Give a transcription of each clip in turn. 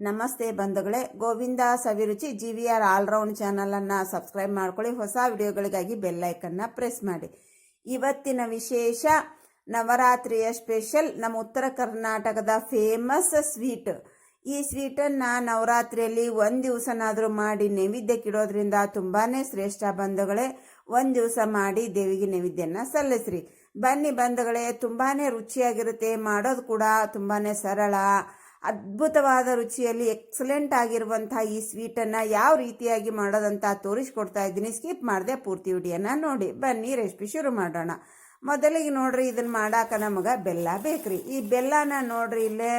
ನಮಸ್ತೆ ಬಂಧುಗಳೇ, Govinda Saviruchi G V R allround ಚಾನಲನ್ನು ಸಬ್ಸ್ಕ್ರೈಬ್ ಮಾಡ್ಕೊಳ್ಳಿ. ಹೊಸ ವಿಡಿಯೋಗಳಿಗಾಗಿ ಬೆಲ್ಲೈಕನ್ನ ಪ್ರೆಸ್ ಮಾಡಿ. ಇವತ್ತಿನ ವಿಶೇಷ ನವರಾತ್ರಿಯ ಸ್ಪೆಷಲ್ ನಮ್ಮ ಉತ್ತರ ಕರ್ನಾಟಕದ ಫೇಮಸ್ ಸ್ವೀಟ್. ಈ ಸ್ವೀಟನ್ನು ನವರಾತ್ರಿಯಲ್ಲಿ ಒಂದು ದಿವಸನಾದರೂ ಮಾಡಿ ನೈವೇದ್ಯಕ್ಕಿಡೋದ್ರಿಂದ ತುಂಬಾ ಶ್ರೇಷ್ಠ ಬಂಧುಗಳೇ. ಒಂದು ದಿವಸ ಮಾಡಿ ದೇವಿಗೆ ನೈವೇದ್ಯನ ಸಲ್ಲಿಸ್ರಿ. ಬನ್ನಿ ಬಂಧುಗಳೇ ತುಂಬಾ ರುಚಿಯಾಗಿರುತ್ತೆ, ಮಾಡೋದು ಕೂಡ ತುಂಬಾ ಸರಳ. ಅದ್ಭುತವಾದ ರುಚಿಯಲ್ಲಿ ಎಕ್ಸಲೆಂಟ್ ಆಗಿರುವಂತಹ ಈ ಸ್ವೀಟನ್ನು ಯಾವ ರೀತಿಯಾಗಿ ಮಾಡೋದಂತ ತೋರಿಸ್ಕೊಡ್ತಾ ಇದ್ದೀನಿ. ಸ್ಕಿಪ್ ಮಾಡಿದೆ ಪೂರ್ತಿ ವಿಡಿಯೋನ ನೋಡಿ. ಬನ್ನಿ ರೆಸಿಪಿ ಶುರು ಮಾಡೋಣ. ಮೊದಲಿಗೆ ನೋಡ್ರಿ ಇದನ್ನ ಮಾಡಾಕ ನಮಗೆ ಬೆಲ್ಲ ಬೇಕ್ರಿ. ಈ ಬೆಲ್ಲನ ನೋಡ್ರಿ, ಇಲ್ಲೇ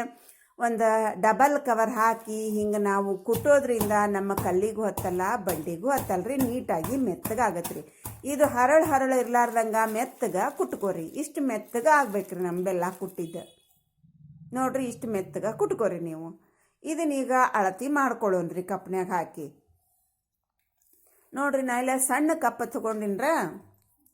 ಒಂದು ಡಬಲ್ ಕವರ್ ಹಾಕಿ ಹಿಂಗೆ ನಾವು ಕುಟ್ಟೋದ್ರಿಂದ ನಮ್ಮ ಕಲ್ಲಿಗೂ ಹತ್ತಲ್ಲ, ಬಂಡಿಗೂ ಹತ್ತಲ್ರಿ, ನೀಟಾಗಿ ಮೆತ್ತಗಾಗತ್ರಿ. ಇದು ಹರಳು ಹರಳು ಇರ್ಲಾರ್ದಂಗ ಮೆತ್ತಗ ಕುಟ್ಕೋರಿ. ಇಷ್ಟು ಮೆತ್ತಗ ಆಗ್ಬೇಕ್ರಿ ನಮ್ಮ ಬೆಲ್ಲ ಕುಟ್ಟಿದ್ದು. ನೋಡ್ರಿ ಇಷ್ಟು ಮೆತ್ತಗ ಕುಟ್ಕೋರಿ ನೀವು. ಇದನ್ನೀಗ ಅಳತಿ ಮಾಡ್ಕೊಳ್ಳೋನ್ರಿ ಕಪ್ನ್ಯಾಗ ಹಾಕಿ. ನೋಡ್ರಿ ನಾ ಇಲ್ಲ ಸಣ್ಣ ಕಪ್ ತಗೊಂಡಿನ್ರ,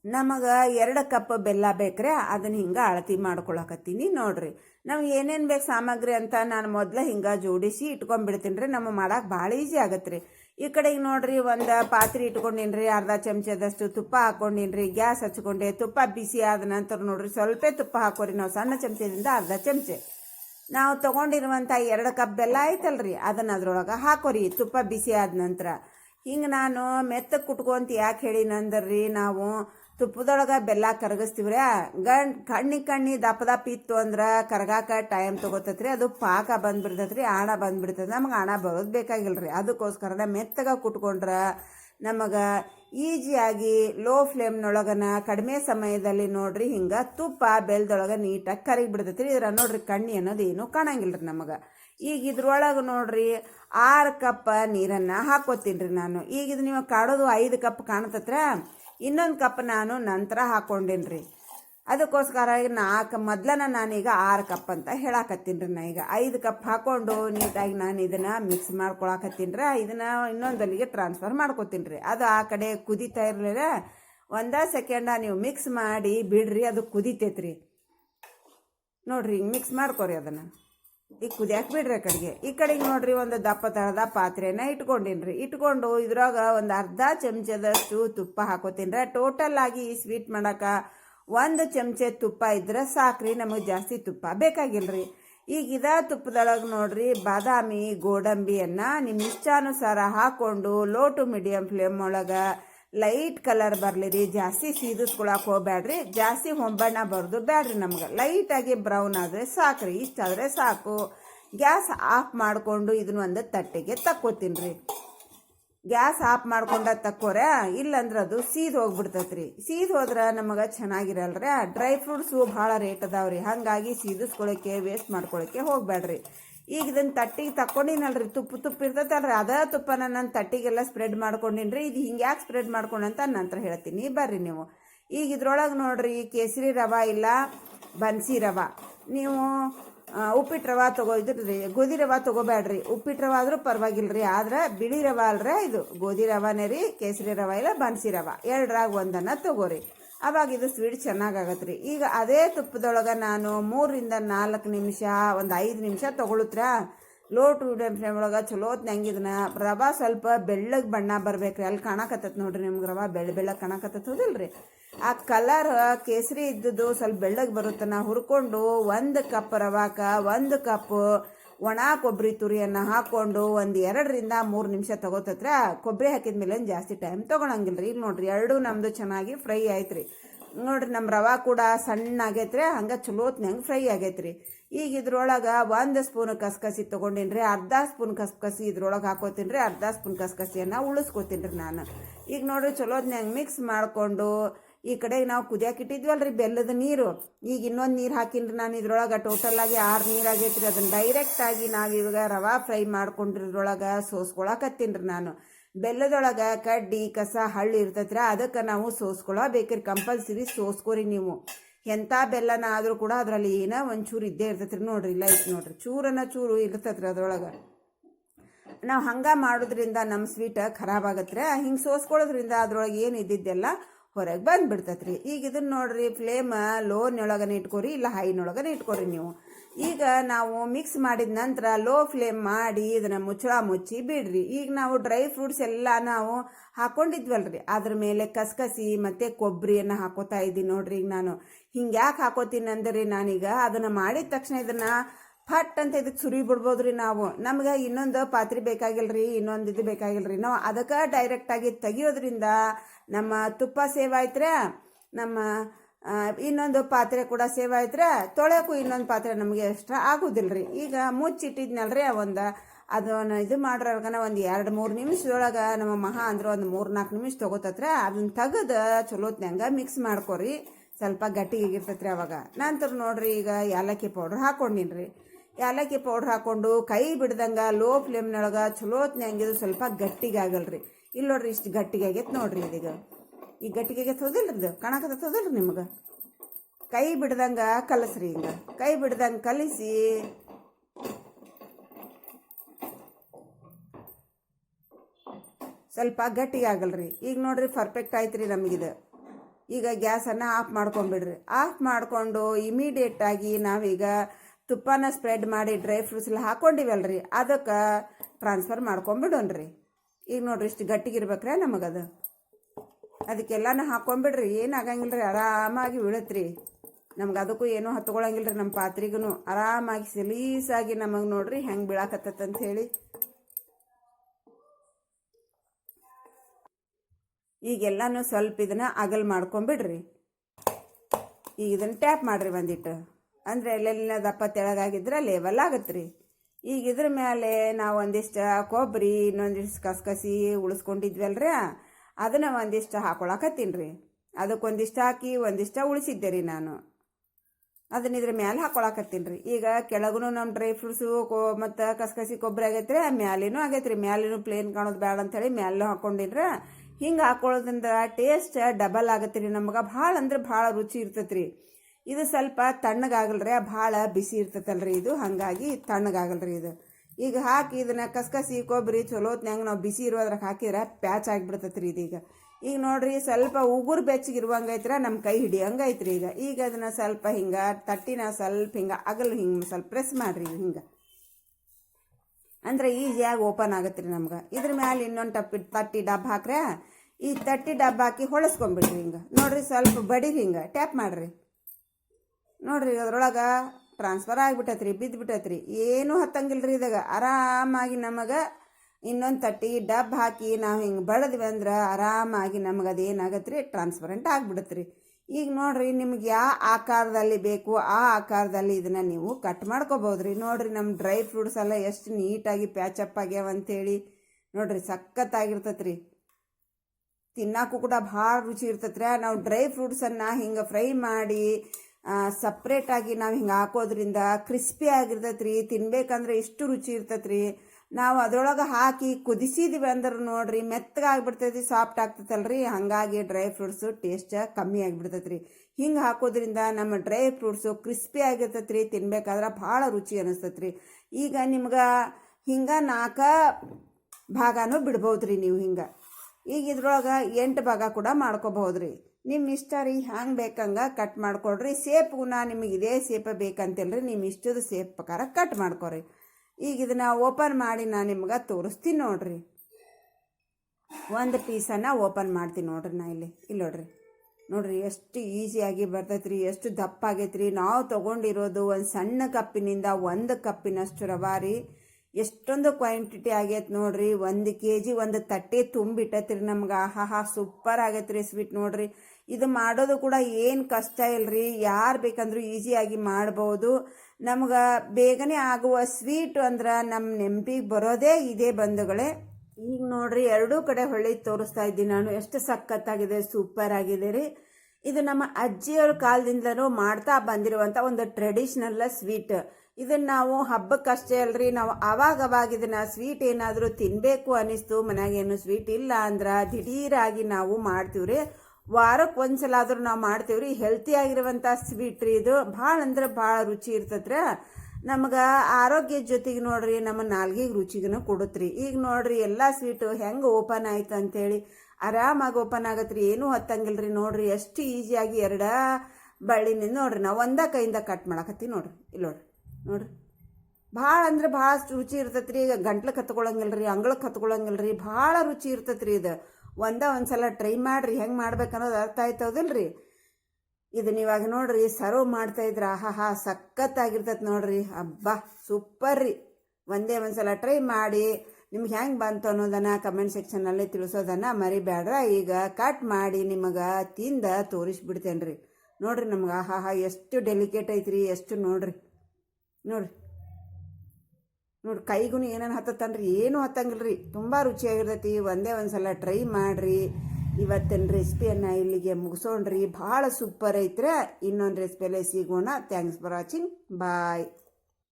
ನಮಗೆ ಎರಡು ಕಪ್ ಬೆಲ್ಲ ಬೇಕ್ರೆ ಅದನ್ನ ಹಿಂಗೆ ಅಳತಿ ಮಾಡ್ಕೊಳಕತ್ತೀನಿ ನೋಡ್ರಿ. ನಮ್ಗೆ ಏನೇನು ಬೇಕು ಸಾಮಗ್ರಿ ಅಂತ ನಾನು ಮೊದಲೇ ಹಿಂಗೆ ಜೋಡಿಸಿ ಇಟ್ಕೊಂಡ್ಬಿಡ್ತೀನಿ ರೀ ನಮ್ಮ ಮಾಡಕ್ಕೆ ಭಾಳ ಈಸಿ ಆಗತ್ತೆ ರೀ ಈ ಕಡೆಗೆ ನೋಡ್ರಿ ಒಂದು ಪಾತ್ರೆ ಇಟ್ಕೊಂಡಿನ್ರಿ, ಅರ್ಧ ಚಮಚದಷ್ಟು ತುಪ್ಪ ಹಾಕೊಂಡಿನ್ರಿ, ಗ್ಯಾಸ್ ಹಚ್ಕೊಂಡೆ, ತುಪ್ಪ ಬಿಸಿ ಆದ ನಂತರ ನೋಡ್ರಿ ಸ್ವಲ್ಪ ತುಪ್ಪ ಹಾಕೋರಿ, ನಾವು ಸಣ್ಣ ಚಮಚದಿಂದ ಅರ್ಧ ಚಮಚೆ. ನಾವು ತಗೊಂಡಿರುವಂಥ ಎರಡು ಕಪ್ ಬೆಲ್ಲ ಐತಲ್ರಿ ಅದನ್ನ ಅದ್ರೊಳಗೆ ಹಾಕೋರಿ, ತುಪ್ಪ ಬಿಸಿ ಆದ ನಂತರ. ಹಿಂಗೆ ನಾನು ಮೆತ್ತಗೆ ಕುಟ್ಕೊಂತ ಯಾಕೆ ಹೇಳಿನಂದ್ರಿ ನಾವು ತುಪ್ಪದೊಳಗೆ ಬೆಲ್ಲ ಕರಗಿಸ್ತೀವ್ರಿ. ಗಣ್ ಕಣ್ಣಿ ಕಣ್ಣಿ ದಪ್ಪ ದಪ್ಪ ಇತ್ತು ಅಂದ್ರೆ ಕರಗಾಕ ಟೈಮ್ ತೊಗೋತೈತ್ರಿ, ಅದು ಪಾಕ ಬಂದ್ಬಿಡ್ತೈತ್ರಿ, ಆಣ ಬಂದ್ಬಿಡ್ತೈತೆ ನಮಗೆ ಆಣ ಬರೋದು ರೀ ಅದಕ್ಕೋಸ್ಕರ ಮೆತ್ತಗೆ ಕುಟ್ಕೊಂಡ್ರೆ ನಮಗೆ ಈಜಿಯಾಗಿ ಲೋ ಫ್ಲೇಮ್ನೊಳಗನ ಕಡಿಮೆ ಸಮಯದಲ್ಲಿ ನೋಡ್ರಿ ಹಿಂಗೆ ತುಪ್ಪ ಬೆಲ್ದೊಳಗೆ ನೀಟಾಗಿ ಕರಗಿ ಬಿಡ್ತೈತ್ರಿ ಇದ್ರ ನೋಡ್ರಿ ಕಣ್ಣಿ ಅನ್ನೋದು ಏನು ರೀ ನಮಗೆ. ಈಗ ಇದ್ರೊಳಗೆ ನೋಡ್ರಿ ಆರು ಕಪ್ ನೀರನ್ನು ಹಾಕೋತೀನಿ ರೀ ನಾನು. ಈಗ ಇದು ನೀವು ಕಾಡೋದು ಐದು ಕಪ್ ಕಾಣತತ್ರ ಇನ್ನೊಂದು ಕಪ್ ನಾನು ನಂತರ ಹಾಕೊಂಡೇನಿ ರೀ ಅದಕ್ಕೋಸ್ಕರ ನಾಲ್ಕು ಮೊದ್ಲನ ನಾನೀಗ ಆರು ಕಪ್ ಅಂತ ಹೇಳಾಕತ್ತೀನಿ ರೀ ನಾ ಈಗ. ಐದು ಕಪ್ ಹಾಕೊಂಡು ನೀಟಾಗಿ ನಾನು ಇದನ್ನು ಮಿಕ್ಸ್ ಮಾಡ್ಕೊಳಕತ್ತೀನಿ ರೀ. ಇದನ್ನು ಇನ್ನೊಂದಲ್ಲಿಗೆ ಟ್ರಾನ್ಸ್ಫರ್ ಮಾಡ್ಕೊತೀನಿ ರೀ. ಅದು ಆ ಕಡೆ ಕುದೀತಾ ಇರಲಿಲ್ಲ. ಒಂದೇ ಸೆಕೆಂಡ ನೀವು ಮಿಕ್ಸ್ ಮಾಡಿ ಬಿಡ್ರಿ, ಅದು ಕುದಿತೈತ್ರಿ. ನೋಡ್ರಿ, ಹಿಂಗೆ ಮಿಕ್ಸ್ ಮಾಡ್ಕೊರಿ ಅದನ್ನು. ಈಗ ಕುದಿಯಾಕೆ ಬಿಡ್ರಿ ಕಡೆಗೆ. ಈ ಕಡೆಗೆ ನೋಡ್ರಿ ಒಂದು ದಪ್ಪ ಥರದ ಪಾತ್ರೆನ ಇಟ್ಕೊಂಡಿನ್ರಿ ಇಟ್ಕೊಂಡು ಇದ್ರಾಗ ಒಂದು ಅರ್ಧ ಚಮಚದಷ್ಟು ತುಪ್ಪ ಹಾಕೋತೀನಿ ರೀ. ಟೋಟಲ್ ಆಗಿ ಸ್ವೀಟ್ ಮಾಡಕ್ಕೆ ಒಂದು ಚಮಚೆ ತುಪ್ಪ ಇದ್ರೆ ಸಾಕ್ರಿ, ನಮಗೆ ಜಾಸ್ತಿ ತುಪ್ಪ ಬೇಕಾಗಿಲ್ರಿ. ಈಗ ಇದ ತುಪ್ಪದೊಳಗೆ ನೋಡ್ರಿ, ಬಾದಾಮಿ, ಗೋಡಂಬಿಯನ್ನು ನಿಮ್ಮ ಇಷ್ಟಾನುಸಾರ ಹಾಕ್ಕೊಂಡು ಲೋ ಟು ಮೀಡಿಯಮ್ ಫ್ಲೇಮ್ ಒಳಗೆ ಲೈಟ್ ಕಲರ್ ಬರಲಿ ರೀ ಜಾಸ್ತಿ ಸೀದಿಸ್ಕೊಳಕ್ಕೆ ಹೋಗ್ಬೇಡ್ರಿ ಜಾಸ್ತಿ ಹೊಂಬಣ್ಣ ಬರೋದು ಬೇಡ್ರಿ ನಮ್ಗೆ. ಲೈಟಾಗಿ ಬ್ರೌನ್ ಆದರೆ ಸಾಕ್ರಿ, ಇಷ್ಟಾದರೆ ಸಾಕು. ಗ್ಯಾಸ್ ಆಫ್ ಮಾಡಿಕೊಂಡು ಇದನ್ನ ಒಂದು ತಟ್ಟೆಗೆ ತಕ್ಕೋತೀನಿ ರೀ ಗ್ಯಾಸ್ ಆಫ್ ಮಾಡ್ಕೊಂಡ ತಕ್ಕೋರೆ, ಇಲ್ಲಂದ್ರೆ ಅದು ಸೀದ್ ಹೋಗ್ಬಿಡ್ತೈತ್ರಿ. ಸೀದ್ ಹೋದ್ರೆ ನಮಗೆ ಚೆನ್ನಾಗಿರಲ್ರಿ. ಡ್ರೈ ಫ್ರೂಟ್ಸು ಭಾಳ ರೇಟ್ ಅದಾವ್ರಿ. ಹಾಗಾಗಿ ಸೀದಿಸ್ಕೊಳಕ್ಕೆ, ವೇಸ್ಟ್ ಮಾಡ್ಕೊಳಕ್ಕೆ ಹೋಗ್ಬೇಡ್ರಿ ಈಗ ಇದನ್ನ ತಟ್ಟಿಗೆ ತಕ್ಕೊಂಡಿನಲ್ರಿ. ತುಪ್ಪ ತುಪ್ಪ ಇರ್ತೈತಲ್ರಿ. ಅದೇ ತುಪ್ಪನ ನಾನು ತಟ್ಟಿಗೆಲ್ಲ ಸ್ಪ್ರೆಡ್ ಮಾಡ್ಕೊಂಡಿನ್ರಿ. ಇದು ಹಿಂಗೆ ಯಾಕೆ ಸ್ಪ್ರೆಡ್ ಮಾಡ್ಕೊಂಡಂತ ನಂತರ ಹೇಳ್ತೀನಿ. ಬರ್ರಿ ನೀವು. ಈಗ ಇದ್ರೊಳಗೆ ನೋಡ್ರಿ, ಕೇಸರಿ ರವೆ ಇಲ್ಲ, ಬನ್ಸಿ ರವೆ. ನೀವು ಉಪ್ಪಿಟ್ಟು ತಗೋ ಇದ್ರೆ ಗೋಧಿ ರವಾ ತಗೋಬ್ಯಾಡ್ರಿ. ಉಪ್ಪಿಟ್ಟು ರವೆ ಆದರೂ ಪರವಾಗಿಲ್ಲ ರೀ ಆದ್ರೆ ಬಿಳಿ ರವೆ ಅಲ್ರಿ ಇದು. ಗೋಧಿ ರವಾನೇ ರೀ, ಕೇಸರಿ ರವೆ ಇಲ್ಲ ಬನ್ಸಿ ರವಾ. ಎರಡರಾಗ ಒಂದನ್ನು ತಗೋರಿ. ಅವಾಗ ಇದು ಸ್ವೀಟ್ ಚೆನ್ನಾಗಾಗತ್ತೆ ರೀ ಈಗ ಅದೇ ತುಪ್ಪದೊಳಗೆ ನಾನು ಮೂರರಿಂದ ನಾಲ್ಕು ನಿಮಿಷ, ಒಂದು ಐದು ನಿಮಿಷ ತೊಗೊಳುತ್ತ್ರ ಲೋ ಟು ಒಳಗೆ ಚಲೋ ಇದನ್ನ? ರವೆ ಸ್ವಲ್ಪ ಬೆಳ್ಳಗೆ ಬಣ್ಣ ಬರ್ಬೇಕ್ರಿ. ಅಲ್ಲಿ ಕಾಣಕತ್ತೈತೆ ನೋಡ್ರಿ ನಿಮ್ಗೆ ರವೆ ಬೆಳ್ಳ ಬೆಳ್ಳಗೆ ಕಾಣಕತ್ತೈತೆ ಹೌದಿಲ್ರಿ? ಆ ಕಲರ್ ಕೇಸರಿ ಇದ್ದದ್ದು ಸ್ವಲ್ಪ ಬೆಳ್ಳಗೆ ಬರುತ್ತನ ಹುರ್ಕೊಂಡು ಒಂದು ಕಪ್ ರವಾಕ, ಒಂದು ಕಪ್ ಒಣ ಕೊಬ್ಬರಿ ತುರಿಯನ್ನು ಹಾಕ್ಕೊಂಡು ಒಂದು ಎರಡರಿಂದ ಮೂರು ನಿಮಿಷ ತಗೋತತ್ರ ಕೊಬ್ಬರಿ ಹಾಕಿದ ಮೇಲೆ ಜಾಸ್ತಿ ಟೈಮ್ ತೊಗೊಳಂಗಿಲ್ಲ ರೀ ಈಗ ನೋಡ್ರಿ, ಎರಡೂ ನಮ್ಮದು ಚೆನ್ನಾಗಿ ಫ್ರೈ ಆಯ್ತು ರೀ ನೋಡ್ರಿ ನಮ್ಮ ರವೆ ಕೂಡ ಸಣ್ಣ ಆಗೈತ್ರಿ, ಹಂಗೆ ಚಲೋತ್ನಂಗೆ ಫ್ರೈ ಆಗೈತ್ರಿ. ಈಗ ಇದ್ರೊಳಗೆ ಒಂದು ಸ್ಪೂನ್ ಕಸ್ಕಸಿ ತೊಗೊಂಡಿನಿ ಅರ್ಧ ಸ್ಪೂನ್ ಕಸ್ಕಸಿ ಇದ್ರೊಳಗೆ ಹಾಕೋತೀನಿ ರೀ ಅರ್ಧ ಸ್ಪೂನ್ ಕಸ್ಕಸಿಯನ್ನು ಉಳಿಸ್ಕೊತೀನಿ ರೀ ನಾನು. ಈಗ ನೋಡ್ರಿ ಚಲೋತ್ನಂಗೆ ಮಿಕ್ಸ್ ಮಾಡಿಕೊಂಡು ಈ ಕಡೆ ನಾವು ಕುದಿಯಕ್ಕೆ ಇಟ್ಟಿದ್ವಲ್ರಿ, ಬೆಲ್ಲದ ನೀರು. ಈಗ ಇನ್ನೊಂದು ನೀರು ಹಾಕಿನ್ರಿ ನಾನು ಇದ್ರೊಳಗೆ. ಟೋಟಲ್ ಆಗಿ ಆರು ನೀರು ಅದನ್ನ ಡೈರೆಕ್ಟ್ ಡೈರೆಕ್ಟಾಗಿ ನಾವು ಇವಾಗ ರವಾ ಫ್ರೈ ಮಾಡ್ಕೊಂಡಿರೋದ್ರೊಳಗೆ ಸೋಸ್ಕೊಳಕತ್ತೀನಿ ರೀ ನಾನು. ಬೆಲ್ಲದೊಳಗೆ ಕಡ್ಡಿ, ಕಸ, ಹಳ್ಳಿ ಇರ್ತೈತ್ರ, ಅದಕ್ಕೆ ನಾವು ಸೋಸ್ಕೊಳ ಬೇಕ್ರಿ ಕಂಪಲ್ಸರಿ ಸೋಸ್ಕೋರಿ ನೀವು. ಎಂಥ ಬೆಲ್ಲನ ಆದರೂ ಕೂಡ ಅದರಲ್ಲಿ ಏನೋ ಒಂಚೂರು ಇದ್ದೇ ಇರ್ತೈತ್ರಿ. ನೋಡ್ರಿ ಲೈಟ್ ನೋಡ್ರಿ. ಚೂರನ ಚೂರು ಇರ್ತೈತ್ರಿ ಅದರೊಳಗೆ. ನಾವು ಹಂಗೆ ಮಾಡೋದ್ರಿಂದ ನಮ್ಮ ಸ್ವೀಟ್ ಖರಾಬ್ ಆಗತ್ತೆ ಹಿಂಗೆ ಸೋಸ್ಕೊಳ್ಳೋದ್ರಿಂದ ಅದ್ರೊಳಗೆ ಏನು ಇದ್ದಿದ್ದೆಲ್ಲ ಹೊರಗೆ ಬಂದ್ಬಿಡ್ತೈತೆ ರೀ ಈಗ ಇದನ್ನ ನೋಡ್ರಿ ಫ್ಲೇಮ್ ಲೋನೊಳಗನೆ ಇಟ್ಕೊರಿ, ಇಲ್ಲ ಹೈನೊಳಗನೆ ಇಟ್ಕೊರಿ ನೀವು. ಈಗ ನಾವು ಮಿಕ್ಸ್ ಮಾಡಿದ ನಂತರ ಲೋ ಫ್ಲೇಮ್ ಮಾಡಿ ಇದನ್ನ ಮುಚ್ಚಳ ಮುಚ್ಚಿ ಬಿಡ್ರಿ. ಈಗ ನಾವು ಡ್ರೈ ಫ್ರೂಟ್ಸ್ ಎಲ್ಲ ನಾವು ಹಾಕೊಂಡಿದ್ವಲ್ರಿ. ಅದ್ರ ಮೇಲೆ ಕಸಕಸಿ ಮತ್ತೆ ಕೊಬ್ಬರಿಯನ್ನು ಹಾಕೋತಾ ಇದ್ದೀನಿ ನೋಡ್ರಿ ಈಗ ನಾನು. ಹಿಂಗೆ ಯಾಕೆ ಹಾಕೋತೀನಿ ಅಂದ್ರೆ ನಾನೀಗ ಅದನ್ನ ಮಾಡಿದ ತಕ್ಷಣ ಇದನ್ನ ಫಟ್ ಅಂತ ಇದಕ್ಕೆ ಸುರಿ ಬಿಡ್ಬೋದ್ರಿ ನಾವು. ನಮ್ಗೆ ಇನ್ನೊಂದು ಪಾತ್ರೆ ಬೇಕಾಗಿಲ್ರಿ, ಇನ್ನೊಂದು ಇದು ಬೇಕಾಗಿಲ್ರಿ. ನಾವು ಅದಕ್ಕೆ ಡೈರೆಕ್ಟಾಗಿ ತೆಗಿಯೋದ್ರಿಂದ ನಮ್ಮ ತುಪ್ಪ ಸೇವ್ ಆಯ್ತ್ರೆ ನಮ್ಮ ಇನ್ನೊಂದು ಪಾತ್ರೆ ಕೂಡ ಸೇವ್ ಆಯ್ತ್ರೆ ತೊಳೆಯೋಕ್ಕೂ ಇನ್ನೊಂದು ಪಾತ್ರೆ ನಮಗೆ ಎಕ್ಸ್ಟ್ರಾ ಆಗೋದಿಲ್ರಿ. ಈಗ ಮುಚ್ಚಿಟ್ಟಿದ್ನಲ್ರಿ ಒಂದು, ಅದನ್ನ ಇದು ಮಾಡ್ರಗನ ಒಂದು ಎರಡು ಮೂರು ನಿಮಿಷದೊಳಗೆ ನಮ್ಮ ಮಹಾ ಅಂದ್ರೆ ಒಂದು ಮೂರು ನಾಲ್ಕು ನಿಮಿಷ ತೊಗೋತತ್ರ ಅದನ್ನ ತೆಗೆದು ಚಲೋತ್ನಂಗೆ ಮಿಕ್ಸ್ ಮಾಡ್ಕೊರಿ. ಸ್ವಲ್ಪ ಗಟ್ಟಿಗಿರ್ತೈತ್ರಿ ಅವಾಗ. ನಂತರ ನೋಡ್ರಿ ಈಗ ಏಲಕ್ಕಿ ಪೌಡ್ರ್ ಹಾಕೊಂಡಿನ್ರಿ. ಏಲಕ್ಕಿ ಪೌಡ್ರ್ ಹಾಕೊಂಡು ಕೈ ಬಿಡ್ದಂಗ ಲೋ ಫ್ಲೇಮ್ನೊಳಗೆ ಚಲೋತ್ನಂಗ ಸ್ವಲ್ಪ ಗಟ್ಟಿಗಾಗಲ್ರಿ. ಇಲ್ಲಿ ನೋಡ್ರಿ ಇಷ್ಟು ಗಟ್ಟಿಗಾಗೈತೆ ನೋಡ್ರಿ ಇದೀಗ. ಈ ಗಟ್ಟಿಗೆ ಹೋದಿಲ್ರಿ ಇದು ಕಾಣಕತ್ತ ರೀ ನಿಮಗೆ? ಕೈ ಬಿಡ್ದಂಗೆ ಕಲಸ್ರಿ ಹಿಂಗೆ. ಕೈ ಬಿಡ್ದಂಗೆ ಕಲಿಸಿ. ಸ್ವಲ್ಪ ಗಟ್ಟಿಗೆ ಆಗಲ್ರಿ. ಈಗ ನೋಡ್ರಿ ಪರ್ಫೆಕ್ಟ್ ಆಯ್ತು ನಮಗಿದು ಈಗ ಗ್ಯಾಸನ್ನು ಆಫ್ ಮಾಡ್ಕೊಂಬಿಡ್ರಿ. ಆಫ್ ಮಾಡಿಕೊಂಡು ಇಮಿಡಿಯೇಟಾಗಿ ನಾವೀಗ ತುಪ್ಪನ ಸ್ಪ್ರೆಡ್ ಮಾಡಿ ಡ್ರೈ ಫ್ರೂಟ್ಸ್ ಎಲ್ಲ ಹಾಕೊಂಡಿವಲ್ರಿ. ಅದಕ್ಕೆ ಟ್ರಾನ್ಸ್ಫರ್ ಮಾಡ್ಕೊಂಬಿಡೋಣ್ರಿ. ಈಗ ನೋಡ್ರಿ ಇಷ್ಟು ಗಟ್ಟಿಗಿರ್ಬೇಕ್ರೆ ನಮಗದು. ಅದಕ್ಕೆಲ್ಲನೂ ಹಾಕೊಂಬಿಡ್ರಿ ಏನು ಆಗಂಗಿಲ್ಲ ರೀ ಆರಾಮಾಗಿ ಬೀಳತ್ರಿ ನಮ್ಗೆ ಅದಕ್ಕೂ ಏನೂ ಹತ್ಕೊಳಂಗಿಲ್ಲ ರೀ ನಮ್ಮ ಪಾತ್ರಿಗೂ ಆರಾಮಾಗಿ ಸಲೀಸಾಗಿ ನಮಗೆ ನೋಡ್ರಿ ಹೆಂಗೆ ಬೀಳಾಕತ್ತಂತ ಹೇಳಿ. ಈಗೆಲ್ಲನೂ ಸ್ವಲ್ಪ ಇದನ್ನ ಅಗಲ್ ಮಾಡ್ಕೊಂಬಿಡ್ರಿ. ಈಗ ಇದನ್ನು ಟ್ಯಾಪ್ ಮಾಡ್ರಿ ಒಂದಿಟ್ಟು ಅಂದರೆ ಎಲ್ಲೆಲ್ಲ ದಪ್ಪ ತೆಳಗಾಗಿದ್ರೆ ಲೇವಲ್ ಆಗತ್ತೆ ರೀ ಈಗ ಇದ್ರ ಮೇಲೆ ನಾವು ಒಂದಿಷ್ಟು ಕೊಬ್ಬರಿ, ಇನ್ನೊಂದಿಷ್ಟು ಕಸಕಸಿ ಉಳಿಸ್ಕೊಂಡಿದ್ವಲ್ರಿ? ಅದನ್ನು ಒಂದಿಷ್ಟು ಹಾಕೊಳಕತ್ತೀನಿ ಅದಕ್ಕೆ ಒಂದಿಷ್ಟು ಹಾಕಿ, ಒಂದಿಷ್ಟು ಉಳಿಸಿದ್ದೆ ರೀ ನಾನು. ಅದನ್ನ ಇದ್ರ ಮ್ಯಾಲೆ ಹಾಕೊಳಕತ್ತೀನಿ ರೀ ಈಗ ಕೆಳಗೂ ನಮ್ಮ ಡ್ರೈ ಫ್ರೂಟ್ಸು, ಕೋ, ಮತ್ತು ಕಸಕಸಿ ಕೊಬ್ಬರಿ ಆಗೈತೆ ರೀ ಮ್ಯಾಲೇನೂ ಆಗೈತೆ ರೀ ಮ್ಯಾಲೇನು ಪ್ಲೇನ್ ಕಾಣೋದು ಬೇಡ ಅಂಥೇಳಿ ಮ್ಯಾಲೂ ಹಾಕೊಂಡಿನ್ರಿ ಹಿಂಗೆ ಹಾಕೊಳ್ಳೋದ್ರಿಂದ ಟೇಸ್ಟ್ ಡಬಲ್ ಆಗತ್ತೆ ರೀ ನಮ್ಗೆ. ಭಾಳ ಅಂದ್ರೆ ಭಾಳ ರುಚಿ ಇರ್ತೈತೆ ರೀ ಇದು ಸ್ವಲ್ಪ ತಣ್ಣಗಾಗಲ್ರಿ ಭಾಳ ಬಿಸಿ ಇರ್ತೈತಲ್ರಿ ಇದು. ಹಾಗಾಗಿ ತಣ್ಣಗಾಗಲ್ರಿ ಇದು. ಈಗ ಹಾಕಿ ಇದನ್ನ ಕಸ್ಕಸಿ ಕೊಬ್ಬರಿ ಚಲೋತ್ನ್ಯಾಗ ನಾವು ಬಿಸಿ ಇರೋದ್ರಾಗ ಹಾಕಿದ್ರೆ ಪ್ಯಾಚ್ ಆಗಿಬಿಡ್ತೈತ್ರಿ ಇದೀಗ ಈಗ. ನೋಡ್ರಿ ಸ್ವಲ್ಪ ಉಗುರು ಬೆಚ್ಚಗಿರುವಂಗೈತ್ರ ನಮ್ಮ ಕೈ ಹಿಡಿಯಂಗೈತ್ರಿ ಈಗ. ಈಗ ಅದನ್ನ ಸ್ವಲ್ಪ ಹಿಂಗೆ ತಟ್ಟಿನ ಸ್ವಲ್ಪ ಹಿಂಗೆ ಅಗಲ್ ಹಿಂಗೆ ಸ್ವಲ್ಪ ಪ್ರೆಸ್ ಮಾಡ್ರಿ ಹಿಂಗೆ. ಅಂದ್ರೆ ಈಸಿಯಾಗಿ ಓಪನ್ ಆಗುತ್ತೆ ರೀ ನಮ್ಗೆ. ಇದ್ರ ಮ್ಯಾಲೆ ಇನ್ನೊಂದು ಟಪ್ಪಿ ತಟ್ಟಿ ಡಬ್ಬ ಹಾಕ್ರೆ ಈ ತಟ್ಟಿ ಡಬ್ಬ ಹಾಕಿ ಹೊಳಸ್ಕೊಂಬಿಡ್ರಿ ಹಿಂಗೆ. ನೋಡ್ರಿ ಸ್ವಲ್ಪ ಬಡೀರಿ ಹಿಂಗೆ. ಟ್ಯಾಪ್ ಮಾಡ್ರಿ. ನೋಡ್ರಿ ಅದ್ರೊಳಗೆ ಟ್ರಾನ್ಸ್ಫರ್ ಆಗಿಬಿಟ್ಟೈತ್ರಿ ಬಿದ್ದು ಬಿಟ್ಟೈತ್ರಿ ಏನೂ ಹತ್ತಂಗಿಲ್ರಿ ಇದಾಗ ಆರಾಮಾಗಿ ನಮಗೆ ಇನ್ನೊಂದು ತಟ್ಟಿ, ಡಬ್ ಹಾಕಿ ನಾವು ಹಿಂಗೆ ಬಡದ್ವಿ ಅಂದ್ರೆ ಆರಾಮಾಗಿ ನಮಗೆ ಅದೇನಾಗತ್ತೆ ರೀ ಟ್ರಾನ್ಸ್ಪರೆಂಟ್ ಆಗಿಬಿಡುತ್ತೆ ರೀ ಈಗ ನೋಡ್ರಿ ನಿಮ್ಗೆ ಯಾವ ಆಕಾರದಲ್ಲಿ ಬೇಕು, ಆ ಆಕಾರದಲ್ಲಿ ಇದನ್ನು ನೀವು ಕಟ್ ಮಾಡ್ಕೋಬೋದು ರೀ ನೋಡ್ರಿ ನಮ್ಮ ಡ್ರೈ ಫ್ರೂಟ್ಸ್ ಎಲ್ಲ ಎಷ್ಟು ನೀಟಾಗಿ ಪ್ಯಾಚಪ್ ಆಗ್ಯಾವ ಅಂಥೇಳಿ ನೋಡ್ರಿ ಸಖತ್ತಾಗಿರ್ತೈತೆ ರೀ ತಿನ್ನಕ್ಕೂ ಕೂಡ ಭಾಳ ರುಚಿ ಇರ್ತೈತ್ರಿ. ನಾವು ಡ್ರೈ ಫ್ರೂಟ್ಸನ್ನು ಹಿಂಗೆ ಫ್ರೈ ಮಾಡಿ ಸಪ್ರೇಟಾಗಿ ನಾವು ಹಿಂಗೆ ಹಾಕೋದ್ರಿಂದ ಕ್ರಿಸ್ಪಿ ಆಗಿರ್ತೈತೆ ರೀ ತಿನ್ಬೇಕಂದ್ರೆ ಇಷ್ಟು ರುಚಿ ಇರ್ತೈತೆ ನಾವು ಅದ್ರೊಳಗೆ ಹಾಕಿ ಕುದಿಸಿದ್ವಿ ಅಂದ್ರೆ ನೋಡ್ರಿ ಮೆತ್ತಗಾಗ್ಬಿಡ್ತೈತಿ ಸಾಫ್ಟ್ ಆಗ್ತೈತಲ್ರಿ. ಹಾಗಾಗಿ ಡ್ರೈ ಫ್ರೂಟ್ಸು ಟೇಸ್ಟ್ ಕಮ್ಮಿ ಆಗಿಬಿಡ್ತೈತೆ ರೀ ಹಿಂಗೆ ಹಾಕೋದ್ರಿಂದ ನಮ್ಮ ಡ್ರೈ ಫ್ರೂಟ್ಸು ಕ್ರಿಸ್ಪಿ ಆಗಿರ್ತೈತೆ ರೀ ತಿನ್ಬೇಕಾದ್ರೆ ಭಾಳ ರುಚಿ ಅನಿಸ್ತೈತೆ ರೀ ಈಗ ನಿಮ್ಗೆ ಹಿಂಗೆ ನಾಲ್ಕು ಭಾಗನೂ ಬಿಡ್ಬೋದು ರೀ ನೀವು ಹಿಂಗೆ. ಈಗ ಇದ್ರೊಳಗೆ ಎಂಟು ಭಾಗ ಕೂಡ ಮಾಡ್ಕೋಬಹುದು ರೀ ನಿಮ್ಮ ಇಷ್ಟ ರೀ, ಹ್ಯಾಂಗೆ ಬೇಕಂಗೆ ಕಟ್ ಮಾಡ್ಕೊಡ್ರಿ. ನಾ ನಿಮಗೆ ಇದೇ ಸೇಪ ಬೇಕಂತಿಲ್ರಿ ನಿಮ್ಮ ಇಷ್ಟದ ಸೇಪ್ ಪ್ರಕಾರ ಕಟ್ ಮಾಡ್ಕೊರಿ. ಈಗ ಇದನ್ನು ಓಪನ್ ಮಾಡಿ ನಾನು ನಿಮ್ಗೆ ತೋರಿಸ್ತೀನಿ ನೋಡ್ರಿ. ಒಂದು ಪೀಸನ್ನು ಓಪನ್ ಮಾಡ್ತೀನಿ ನೋಡ್ರಿ ನಾ ಇಲ್ಲಿ. ಇಲ್ಲಿ ನೋಡ್ರಿ. ನೋಡ್ರಿ, ಎಷ್ಟು ಈಸಿಯಾಗಿ ಬರ್ತೈತೆ ರೀ ಎಷ್ಟು ದಪ್ಪ ಆಗೈತೆ ರೀ ನಾವು ತೊಗೊಂಡಿರೋದು ಒಂದು ಸಣ್ಣ ಕಪ್ಪಿನಿಂದ ಒಂದು ಕಪ್ಪಿನಷ್ಟು ರವಾ ರೀ. ಎಷ್ಟೊಂದು ಕ್ವಾಂಟಿಟಿ ಆಗೈತೆ ನೋಡ್ರಿ. ಒಂದು ಕೆ ಜಿ ಒಂದು ತಟ್ಟೆ ತುಂಬಿಟ್ಟೈತೆ ರೀ ನಮ್ಗೆ. ಆಹಾ ಸೂಪರ್ ಆಗೈತೆ ರೀ ಸ್ವೀಟ್ ನೋಡ್ರಿ. ಇದು ಮಾಡೋದು ಕೂಡ ಏನು ಕಷ್ಟ ಇಲ್ರಿ. ಯಾರು ಬೇಕಂದ್ರೂ ಈಸಿಯಾಗಿ ಮಾಡ್ಬೋದು. ನಮ್ಗೆ ಬೇಗನೆ ಆಗುವ ಸ್ವೀಟ್ ಅಂದ್ರೆ ನಮ್ಮ ನೆನಪಿಗೆ ಬರೋದೇ ಇದೇ ಬಂಧುಗಳೇ. ಈಗ ನೋಡ್ರಿ, ಎರಡೂ ಕಡೆ ಹೊಳ್ಳಿ ತೋರಿಸ್ತಾ ಇದ್ದೀನಿ ನಾನು. ಎಷ್ಟು ಸಖತ್ತಾಗಿದೆ ಸೂಪರ್ ಆಗಿದೆ ರೀ. ಇದು ನಮ್ಮ ಅಜ್ಜಿಯವ್ರ ಕಾಲದಿಂದಲೂ ಮಾಡ್ತಾ ಬಂದಿರುವಂಥ ಒಂದು ಟ್ರೆಡಿಷ್ನಲ್ ಸ್ವೀಟ್ ಇದನ್ನ ನಾವು ಹಬ್ಬಕ್ಕಷ್ಟೇ ಅಲ್ರಿ. ನಾವು ಅವಾಗ ಅವಾಗ ಇದನ್ನ ಸ್ವೀಟ್ ಏನಾದರೂ ತಿನ್ನಬೇಕು ಅನ್ನಿಸ್ತು ಮನ್ಯಾಗ ಏನು ಸ್ವೀಟ್ ಇಲ್ಲ ಅಂದ್ರೆ ದಿಢೀರಾಗಿ ನಾವು ಮಾಡ್ತೀವಿ ರೀ ವಾರಕ್ಕೆ ಒಂದ್ಸಲ ಆದರೂ ನಾವು ಮಾಡ್ತೀವಿ ಹೆಲ್ತಿ ಆಗಿರುವಂಥ ಸ್ವೀಟ್ ರೀ ಇದು. ಭಾಳ ಅಂದ್ರೆ ಭಾಳ ರುಚಿ ಇರ್ತೈತ್ರಿ. ನಮ್ಗೆ ಆರೋಗ್ಯದ ಜೊತೆಗೆ ನೋಡ್ರಿ, ನಮ್ಮ ನಾಲ್ಗಿಗೆ ರುಚಿಗೂ ಕೊಡುತ್ರಿ. ಈಗ ನೋಡ್ರಿ ಎಲ್ಲ ಸ್ವೀಟು ಹೆಂಗೆ ಓಪನ್ ಆಯ್ತು ಅಂತೇಳಿ. ಆರಾಮಾಗಿ ಓಪನ್ ಆಗತ್ರಿ. ಏನೂ ರೀ ನೋಡ್ರಿ. ಎಷ್ಟು ಈಸಿಯಾಗಿ ಎರಡ ಬಳ್ಳಿನಿಂದ ನೋಡ್ರಿ. ನಾವು ಒಂದ ಕೈಯಿಂದ ಕಟ್ ಮಾಡಕತ್ತೀವಿ ನೋಡ್ರಿ. ಇಲ್ಲಿ ನೋಡ್ರಿ. ನೋಡ್ರಿ ಭಾಳ ಅಂದ್ರೆ ಭಾಳ ರುಚಿ ಇರ್ತೈತೆ ರೀ ಈಗ ಗಂಟ್ಲು ಕತ್ಕೊಳ್ಳಂಗಿಲ್ರಿ ರೀ ಅಂಗಳಕ್ಕೆ ಕತ್ಕೊಳಂಗಿಲ್ಲ ರೀ ಭಾಳ ರುಚಿ ಇರ್ತೈತೆ ರೀ ಇದು. ಒಂದೇ ಒಂದು ಸಲ ಟ್ರೈ ಮಾಡಿರಿ, ಹೆಂಗೆ ಮಾಡ್ಬೇಕು ಅನ್ನೋದು ಅರ್ಥ ಆಯ್ತದಲ್ಲ ರೀ ಇದನ್ನ ಇವಾಗ ನೋಡ್ರಿ ಸರ್ವ್ ಮಾಡ್ತಾ ಇದ್ರ ಆಹಾ ಸಖತ್ತಾಗಿರ್ತೈತೆ ನೋಡ್ರಿ. ಅಬ್ಬಾ ಸೂಪರ್ ರೀ. ಒಂದೇ ಒಂದು ಸಲ ಟ್ರೈ ಮಾಡಿ, ನಿಮ್ಗೆ ಹೆಂಗೆ ಬಂತು ಅನ್ನೋದನ್ನು ಕಮೆಂಟ್ ಸೆಕ್ಷನಲ್ಲಿ ತಿಳಿಸೋದನ್ನು ಮರಿಬೇಡ್ರ ಈಗ ಕಟ್ ಮಾಡಿ ನಿಮಗೆ ತಿಂದ ತೋರಿಸ್ಬಿಡ್ತೇನೆ ರೀ ನೋಡ್ರಿ ನಮ್ಗೆ ಆಹಾಹಾ, ಎಷ್ಟು ಡೆಲಿಕೇಟ್ ಐತ್ರಿ, ಎಷ್ಟು ನೋಡ್ರಿ. ನೋಡ್ರಿ ನೋಡಿ ಕೈಗೂ ಏನೇನು ಹತ್ತತ್ತನ್ರಿ? ಏನೂ ಹತ್ತಂಗಿಲ್ಲ ರೀ ತುಂಬ ರುಚಿಯಾಗಿರ್ತೈತಿ. ಒಂದೇ ಒಂದು ಸಲ ಟ್ರೈ ಮಾಡಿರಿ. ಇವತ್ತಿನ ರೆಸಿಪಿಯನ್ನು ಇಲ್ಲಿಗೆ ಮುಗಿಸೋಣ್ರಿ. ಭಾಳ ಸೂಪರ್ ಐತ್ರೆ. ಇನ್ನೊಂದು ರೆಸಿಪಿಯಲ್ಲೇ ಸಿಗೋಣ. Thanks for watching bye